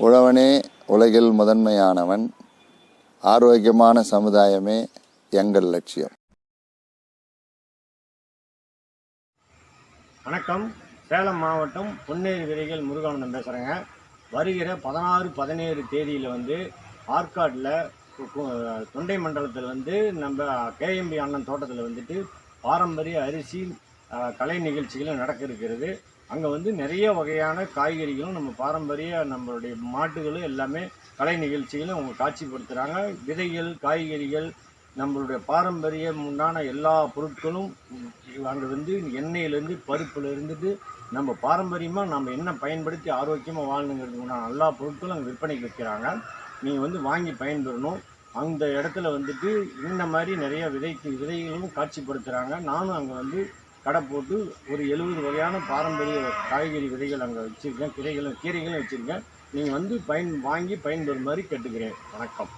உழவனே உலகில் முதன்மையானவன் ஆரோக்கியமான சமுதாயமே எங்கள் லட்சியம். வணக்கம். சேலம் மாவட்டம் பொன்னேரி விதைகள் முருகானந்தம் பேசுகிறேங்க வருகிற பதினாறு பதினேழு தேதியில் வந்து ஆற்காட்டில் தொண்டை மண்டலத்தில் வந்து நம்ம கேஎம்பி அண்ணன் தோட்டத்தில் வந்துட்டு பாரம்பரிய அரிசி கலை நிகழ்ச்சிகளும் நடக்க இருக்கிறது. அங்கே வந்து நிறைய வகையான காய்கறிகளும் நம்ம பாரம்பரிய நம்மளுடைய மாட்டுகளும் எல்லாமே கலை நிகழ்ச்சிகளும் அவங்க காட்சிப்படுத்துகிறாங்க விதைகள் காய்கறிகள் நம்மளுடைய பாரம்பரியம் உண்டான எல்லா பொருட்களும் அங்கே வந்து எண்ணெயிலேருந்து பருப்புல இருந்துட்டு நம்ம பாரம்பரியமாக நம்ம என்ன பயன்படுத்தி ஆரோக்கியமாக வாழணுங்கிறது உண்டான எல்லா பொருட்களும் அங்கே விற்பனைக்கு வைக்கிறாங்க நீங்கள் வந்து வாங்கி பயன்பெறணும். அந்த இடத்துல வந்துட்டு இந்த மாதிரி நிறைய விதைக்கு விதைகளும் காட்சிப்படுத்துகிறாங்க நானும் அங்கே வந்து கடை போட்டு ஒரு எழுபது வகையான பாரம்பரிய காய்கறி விதைகள் அங்கே வச்சுருக்கேன். கீரைகளும் கீரைகளும் வச்சுருக்கேன். நீங்கள் வந்து பயன் வாங்கி பயன்பெறுமாறு கேட்டுக்கிறேன். வணக்கம்.